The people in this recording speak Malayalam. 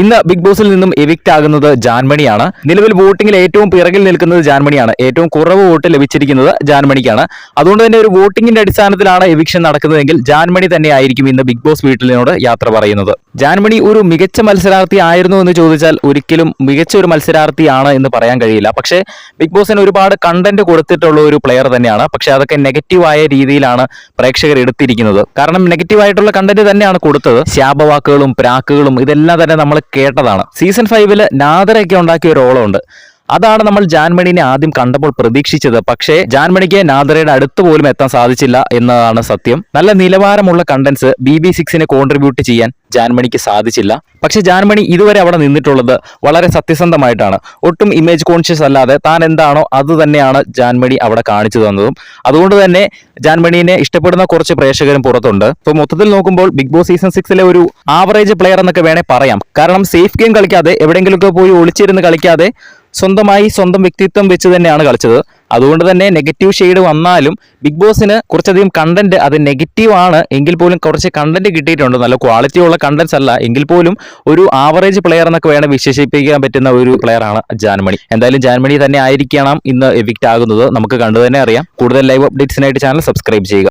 ഇന്ന് ബിഗ് ബോസിൽ നിന്നും എവിക്റ്റ് ആകുന്നത് ജാൻമണിയാണ്. നിലവിൽ വോട്ടിംഗിൽ ഏറ്റവും പിറകിൽ നിൽക്കുന്നത് ജാൻമണിയാണ്. ഏറ്റവും കുറവ് വോട്ട് ലഭിച്ചിരിക്കുന്നത് ജാൻമണിക്കാണ്. അതുകൊണ്ട് തന്നെ ഒരു വോട്ടിംഗിന്റെ അടിസ്ഥാനത്തിലാണ് എവിക്ഷൻ നടക്കുന്നതെങ്കിൽ ജാൻമണി തന്നെ ആയിരിക്കും ഇന്ന് ബിഗ് ബോസ് വീട്ടിലിനോട് യാത്ര പറയുന്നത്. ജാൻമണി ഒരു മികച്ച മത്സരാർത്ഥി ആയിരുന്നു എന്ന് ചോദിച്ചാൽ ഒരിക്കലും മികച്ച ഒരു മത്സരാർത്ഥിയാണ് എന്ന് പറയാൻ കഴിയില്ല. പക്ഷേ ബിഗ് ബോസിന് ഒരുപാട് കണ്ടന്റ് കൊടുത്തിട്ടുള്ള ഒരു പ്ലെയർ തന്നെയാണ്. പക്ഷേ അതൊക്കെ നെഗറ്റീവായ രീതിയിലാണ് പ്രേക്ഷകർ എടുത്തിരിക്കുന്നത്. കാരണം നെഗറ്റീവായിട്ടുള്ള കണ്ടന്റ് തന്നെയാണ് കൊടുത്തത്. ശാപവാക്കുകളും പ്രാക്കുകളും ഇതെല്ലാം തന്നെ നമ്മൾ കേട്ടതാണ്. സീസൺ ഫൈവിൽ നാദരയൊക്കെ ഉണ്ടാക്കിയ ഒരു ഓളമുണ്ട്. അതാണ് നമ്മൾ ജാൻമണിനെ ആദ്യം കണ്ടപ്പോൾ പ്രതീക്ഷിച്ചത്. പക്ഷേ ജാൻമണിക്ക് നാദറയുടെ അടുത്ത് പോലും എത്താൻ സാധിച്ചില്ല എന്നതാണ് സത്യം. നല്ല നിലവാരമുള്ള കണ്ടന്റ്സ് ബി ബി സിക്സിനെ കോൺട്രിബ്യൂട്ട് ചെയ്യാൻ ജാൻമണിക്ക് സാധിച്ചില്ല. പക്ഷെ ജാൻമണി ഇതുവരെ അവിടെ നിന്നിട്ടുള്ളത് വളരെ സത്യസന്ധമായിട്ടാണ്. ഒട്ടും ഇമേജ് കോൺഷ്യസ് അല്ലാതെ താൻ എന്താണോ അത് തന്നെയാണ് ജാൻമണി അവിടെ കാണിച്ചു തന്നതും. അതുകൊണ്ട് തന്നെ ജാൻമണിനെ ഇഷ്ടപ്പെടുന്ന കുറച്ച് പ്രേക്ഷകരും പുറത്തുണ്ട്. ഇപ്പോൾ മൊത്തത്തിൽ നോക്കുമ്പോൾ ബിഗ് ബോസ് സീസൺ സിക്സിലെ ഒരു ആവറേജ് പ്ലെയർ എന്നൊക്കെ വേണേ പറയാം. കാരണം സേഫ് ഗെയിം കളിക്കാതെ എവിടെയെങ്കിലുമൊക്കെ പോയി ഒളിച്ചിരുന്ന് കളിക്കാതെ സ്വന്തമായി സ്വന്തം വ്യക്തിത്വം വെച്ച് തന്നെയാണ് കളിച്ചത്. അതുകൊണ്ട് തന്നെ നെഗറ്റീവ് ഷെയ്ഡ് വന്നാലും ബിഗ് ബോസിന് കുറച്ചധികം കണ്ടന്റ് അത് നെഗറ്റീവ് ആണ് എങ്കിൽ പോലും കുറച്ച് കണ്ടന്റ് കിട്ടിയിട്ടുണ്ട്. നല്ല ക്വാളിറ്റി ഉള്ള കണ്ടന്റ്സ് അല്ല. എങ്കിൽ പോലും ഒരു ആവറേജ് പ്ലെയർ എന്നൊക്കെ വേണം വിശേഷിപ്പിക്കാൻ പറ്റുന്ന ഒരു പ്ലെയർ ആണ് ജാൻമണി. എന്തായാലും ജാൻമണി തന്നെ ആയിരിക്കണം ഇന്ന് എവിക്റ്റ് ആകുന്നത്. നമുക്ക് കണ്ടു തന്നെ അറിയാം. കൂടുതൽ ലൈവ് അപ്ഡേറ്റ്സിനായിട്ട് ചാനൽ സബ്സ്ക്രൈബ് ചെയ്യുക.